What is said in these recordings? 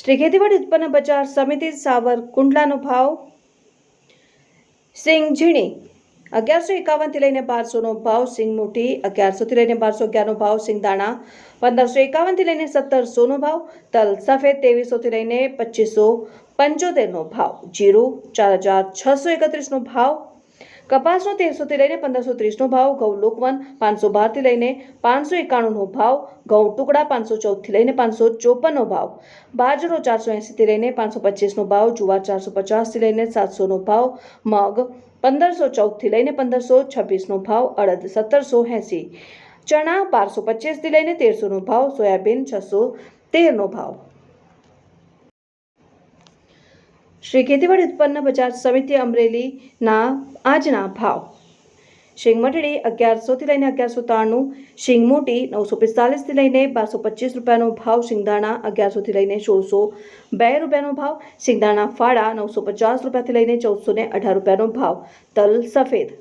શ્રી ખેતીવાડી ઉત્પન્ન બજાર સમિતિ સાવરકુંડલાનો ભાવ. સિંગ ઝીણી, અગિયારસો એકાવનથી લઈને બારસોનો ભાવ. સિંગ મોટી, અગિયારસોથી લઈને બારસો અગિયારનો ભાવ. સિંગ દાણા, પંદરસો એકાવનથી લઈને સત્તરસોનો ભાવ. તલ સફેદ, ત્રેવીસોથી લઈને પચીસો પંચોતેરનો ભાવ. જીરું, ચાર હજાર છસો એકત્રીસનો ભાવ. કપાસનો તેરસોથી લઈને પંદરસો ત્રીસનો ભાવ, ઘઉં લોકવન પાંચસો બારથી લઈને પાંચસો એકાણુંનો ભાવ, ઘઉં ટુકડા પાંચસો ચૌદથી લઈને પાંચસો ચોપનનો ભાવ. બાજરો ચારસો એંસીથી લઈને પાંચસો પચીસનો ભાવ, જુવાર ચારસો પચાસથી લઈને સાતસોનો ભાવ, મગ પંદરસો ચૌદથી લઈને પંદરસો છવ્વીસનો ભાવ, અડદ સત્તરસો એંસી ચણા બારસો પચીસથી લઈને તેરસોનો ભાવ, સોયાબીન છસો તેરનો ભાવ. શ્રી ખેતીવાડી ઉત્પન્ન બજાર સમિતિ અમરેલીના આજના ભાવ. શીંગ મટડી અગિયારસોથી લઈને અગિયારસો ત્રાણું, શીંગ નવસો પિસ્તાલીસથી લઈને બારસો પચીસ રૂપિયાનો ભાવ શિંગદાણા અગિયારસોથી લઈને સોળસો બે રૂપિયાનો ભાવ શિંગદાણા ફાળા નવસો પચાસ રૂપિયાથી લઈને ચૌદસો ને અઢાર રૂપિયાનો ભાવ. તલ સફેદ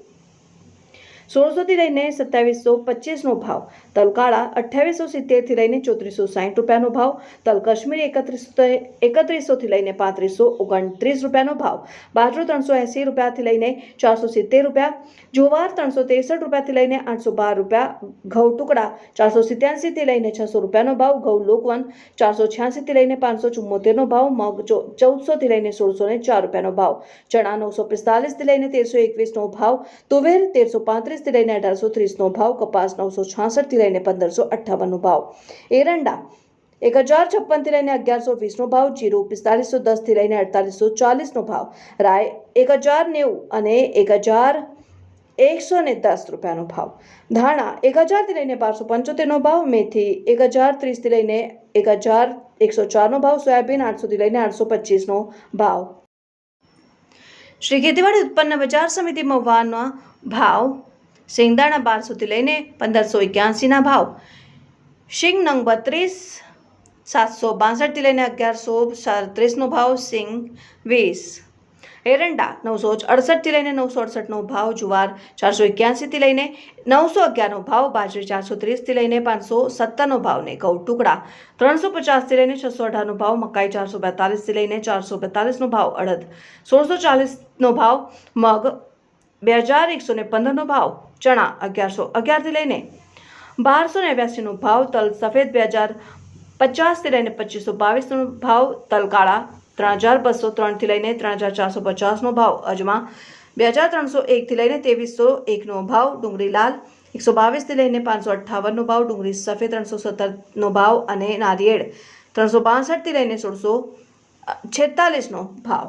સોળસોથી લઈને સત્યાવીસો પચીસનો ભાવ. તલકાળા અઠ્યાવીસો સિત્તેરથી લઈને ચોત્રીસો સાઠ રૂપિયાનો ભાવ. તલ કાશ્મીરી એકત્રીસો એકત્રીસોથી લઈને પાંત્રીસો ઓગણત્રીસ રૂપિયાનો ભાવ. બાજરો ત્રણસો એંસી રૂપિયાથી લઈને ચારસો સિત્તેર રૂપિયા. જુવાર ત્રણસો ત્રેસઠ રૂપિયાથી લઈને આઠસો બાર રૂપિયા. ઘઉં ટુકડા ચારસો સિત્યાસીથી લઈને છસો રૂપિયાનો ભાવ. ઘઉં લોકવન ચારસો છ્યાસીથી લઈને પાંચસો ચુમ્મોતેરનો ભાવ. મગ ચૌદસોથી લઈને સોળસો ને ચાર રૂપિયાનો ભાવ. ચણા નવસો પિસ્તાલીસથી લઈને તેરસો એકવીસનો ભાવ. તુવેર તેરસો પાંત્રીસથી લઈને અઢારસો ત્રીસનો ભાવ, કપાસ નવસો છાસઠથી લઈને પંદરસો અઠ્ઠાવનનો ભાવ. એરંડા એક હજાર છપ્પનથી લઈને અગિયારસો વીસનો ભાવ, જીરું પિસ્તાલીસો દસથી લઈને અડતાલીસો ચાલીસનો ભાવ. રાય એક હજાર નેવું અને એક હજાર એકસો ને દસ રૂપિયાનો ભાવ. ધાણા એક હજારથી લઈને બારસો પંચોતેરનો ભાવ, મેથી એક હજાર ત્રીસથી લઈને એક હજાર એકસો ચારનો ભાવ, સોયાબીન આઠસોથી લઈને આઠસો પચીસનો ભાવ. શ્રી ખેતીવાડી ઉત્પન્ન બજાર સમિતિ મહુવાના ભાવ શેંગદાણા બારસોથી લઈને પંદરસો એક્યાસીના ભાવ. શિંગ નંગ બત્રીસ, સાતસો બાસઠથી લઈને અગિયારસો સાડત્રીસનો ભાવ. સિંગ વીસ, એરંડા નવસો અડસઠથી લઈને નવસો અડસઠનો ભાવ. જુવાર ચારસો એક્યાસીથી લઈને નવસો અગિયારનો ભાવ. બાજરી ચારસો ત્રીસથી લઈને પાંચસો સત્તરનો ભાવ ને ઘઉં ટુકડા ત્રણસો પચાસથી લઈને છસો અઢારનો ભાવ. મકાઈ ચારસો બેતાલીસથી લઈને ચારસો બેતાલીસનો ભાવ. અડદ સોળસો ચાલીસનો ભાવ. મગ બે હજાર એકસો ને પંદરનો ભાવ. ચણા અગિયારસો અગિયારથી લઈને બારસો નેવ્યાસીનો ભાવ તલ સફેદ બે હજાર પચાસથી લઈને પચીસો બાવીસનો ભાવ, તલ કાળા ત્રણ હજાર બસો ત્રણથી લઈને ત્રણ હજાર ચારસો પચાસનો ભાવ, અજમા બે હજાર ત્રણસો એકથી લઈને ત્રેવીસો એકનો ભાવ, ડુંગળી લાલ એકસો બાવીસથી લઈને પાંચસો અઠ્ઠાવનનો ભાવ, ડુંગળી સફેદ ત્રણસો સત્તરનો ભાવ અને નારિયેળ ત્રણસો બાસઠથી લઈને સોળસો છેતાલીસનો ભાવ.